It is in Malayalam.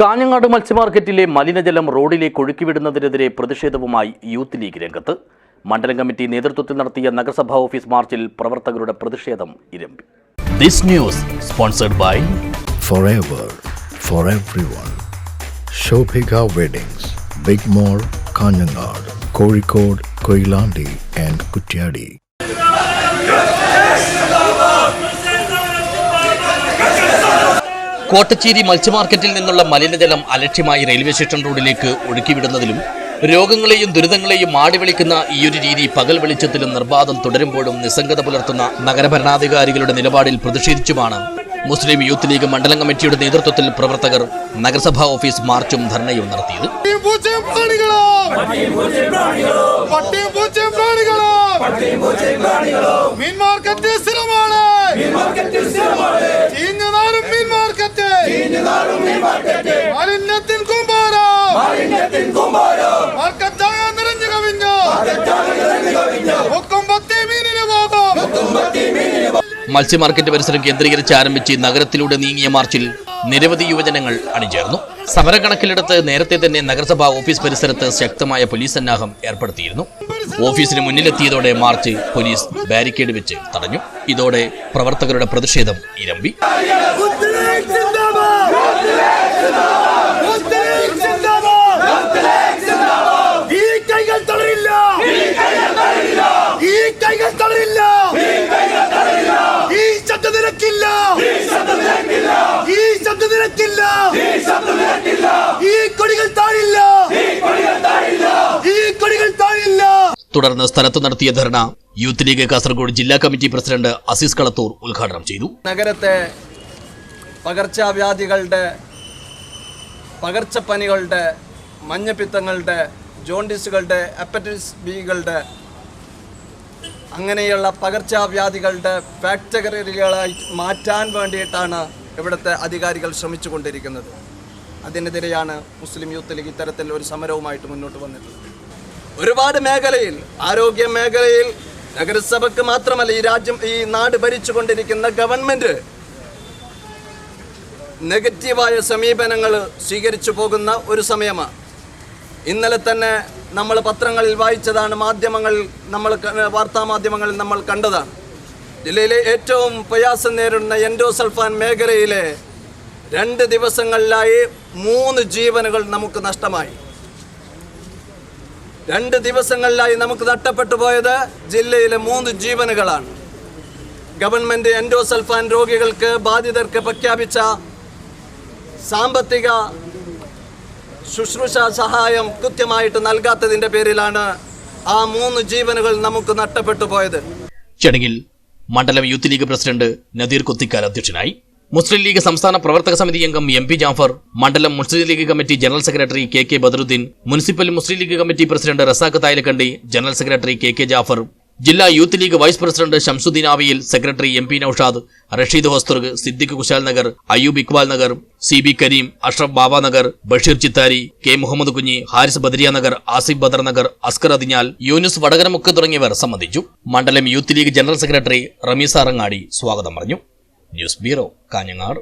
കാഞ്ഞങ്ങാട് മത്സ്യമാർക്കറ്റിലെ മലിനജലം റോഡിലേക്ക് ഒഴുക്കിവിടുന്നതിനെതിരെ പ്രതിഷേധവുമായി യൂത്ത് ലീഗ് രംഗത്ത് മണ്ഡലം കമ്മിറ്റി നേതൃത്വത്തിൽ നടത്തിയ നഗരസഭാ ഓഫീസ് മാർച്ചിൽ പ്രവർത്തകരുടെ പ്രതിഷേധം ഇരമ്പി this news sponsored by forever for everyone. Shobhika Weddings, Big Mall, Kanyanad, Kozhikode, Koilandi and Kutyadi. Kottachery മത്സ്യമാർക്കറ്റിൽ നിന്നുള്ള മലിനജലം അലക്ഷ്യമായി റെയിൽവേ സ്റ്റേഷൻ റോഡിലേക്ക് ഒഴുക്കിവിടുന്നതിലും രോഗങ്ങളെയും ദുരിതങ്ങളെയും മാടി വിളിക്കുന്ന ഈയൊരു രീതി പകൽ വെളിച്ചത്തിലും നിർബാധം തുടരുമ്പോഴും നിസ്സംഗത പുലർത്തുന്ന നഗരഭരണാധികാരികളുടെ നിലപാടിൽ പ്രതിഷേധിച്ചുമാണ് മുസ്ലിം യൂത്ത് ലീഗ് മണ്ഡലം കമ്മിറ്റിയുടെ നേതൃത്വത്തിൽ പ്രവർത്തകർ നഗരസഭാ ഓഫീസ് മാർച്ചും ധർണയും നടത്തിയത്. മീൻ മാർക്കറ്റ് മത്സ്യമാർക്കറ്റ് പരിസരം കേന്ദ്രീകരിച്ച് ആരംഭിച്ച് നഗരത്തിലൂടെ നീങ്ങിയ മാർച്ചിൽ നിരവധി യുവജനങ്ങൾ അണിചേർന്നു. സമരക്കണക്കിലെടുത്ത് നേരത്തെ തന്നെ നഗരസഭാ ഓഫീസ് പരിസരത്ത് ശക്തമായ പോലീസ് സന്നാഹം ഏർപ്പെടുത്തിയിരുന്നു. ഓഫീസിന് മുന്നിലെത്തിയതോടെ മാർച്ച് പോലീസ് ബാരിക്കേഡ് വെച്ച് തടഞ്ഞു. ഇതോടെ പ്രവർത്തകരുടെ പ്രതിഷേധം ഇരമ്പി. ഈ കൈകൾ തളരില്ല. ഈ കൈകൾ തളരില്ല ഈ ശബ്ദ നിരക്കില്ല ഈ ശബ്ദം നിരക്കില്ല ഈ കൊടികൾ താഴില്ല. ഈ കൊടികൾ താഴില്ല. തുടർന്ന് സ്ഥലത്ത് നടത്തിയ ധർണ യൂത്ത് ലീഗ് കാസർഗോഡ് ജില്ലാ കമ്മിറ്റി പ്രസിഡന്റ് അസീസ് കളത്തൂർ ഉദ്ഘാടനം ചെയ്തു. നഗരത്തെ പകർച്ചവ്യാധികളുടെ പകർച്ചപ്പനികളുടെ മഞ്ഞപ്പിത്തങ്ങളുടെ ജോണ്ടിസുകളുടെ ഹെപ്പറ്റൈറ്റിസ് ബികളുടെ അങ്ങനെയുള്ള പകർച്ചവ്യാധികളുടെ ഫാക്ടറികളായി മാറ്റാൻ വേണ്ടിയിട്ടാണ് ഇവിടുത്തെ അധികാരികൾ ശ്രമിച്ചു കൊണ്ടിരിക്കുന്നത് അതിനെതിരെയാണ് മുസ്ലിം യൂത്ത് ലീഗ് ഇത്തരത്തിൽ ഒരു സമരവുമായിട്ട് മുന്നോട്ട് വന്നിട്ടുള്ളത്. ഒരുപാട് മേഖലയിൽ ആരോഗ്യ മേഖലയിൽ നഗരസഭയ്ക്ക് മാത്രമല്ല ഈ രാജ്യം ഈ നാട് ഭരിച്ചുകൊണ്ടിരിക്കുന്ന ഗവൺമെന്റ് നെഗറ്റീവായ സമീപനങ്ങൾ സ്വീകരിച്ചു പോകുന്ന ഒരു സമയമാണ്. ഇന്നലെ തന്നെ നമ്മൾ പത്രങ്ങളിൽ വായിച്ചതാണ് മാധ്യമങ്ങൾ നമ്മൾ വാർത്താ മാധ്യമങ്ങളിൽ നമ്മൾ കണ്ടതാണ്. ജില്ലയിലെ ഏറ്റവും പ്രയാസം നേരിടുന്ന എൻഡോസൾഫാൻ മേഖലയിലെ രണ്ട് ദിവസങ്ങളിലായി മൂന്ന് ജീവനുകൾ നമുക്ക് നഷ്ടമായി. രണ്ട് ദിവസങ്ങളിലായി നമുക്ക് നഷ്ടപ്പെട്ടു പോയത് ജില്ലയിലെ മൂന്ന് ജീവനുകളാണ്. ഗവൺമെന്റ് എൻഡോസൾഫാൻ രോഗികൾക്ക് ബാധിതർക്ക് പ്രഖ്യാപിച്ച സാമ്പത്തിക ശുശ്രൂഷ സഹായം കൃത്യമായിട്ട് നൽകാത്തതിന്റെ പേരിലാണ് ആ മൂന്ന് ജീവനുകൾ നമുക്ക് നഷ്ടപ്പെട്ടു പോയത്. ചടങ്ങിൽ മണ്ഡലം youth league president Nadeer Kuthikkal അധ്യക്ഷനായി. മുസ്ലിം ലീഗ് സംസ്ഥാന പ്രവർത്തക സമിതി അംഗം എം പി ജാഫർ മണ്ഡലം Muslim league committee general secretary K K Badaruddin municipal Muslim league committee president Razak Thayalakkandi general secretary K K Jafar ജില്ലാ youth league vice president Shamsuddin Aviyil secretary M P Noushad Rasheed Hosdurg Siddique Kushal Nagar Ayyub Iqbal Nagar C B Karim Ashraf Baba Nagar Basheer Chithari K Muhammad Kunhi Haris Badriya Nagar Asif Badr Nagar Askar Athinjal Yunus Vadakaramukku തുടങ്ങിയവർ സംബന്ധിച്ചു. മണ്ഡലം youth league general secretary Ramiza Arangadi സ്വാഗതം പറഞ്ഞു. News bureau Kanhangad.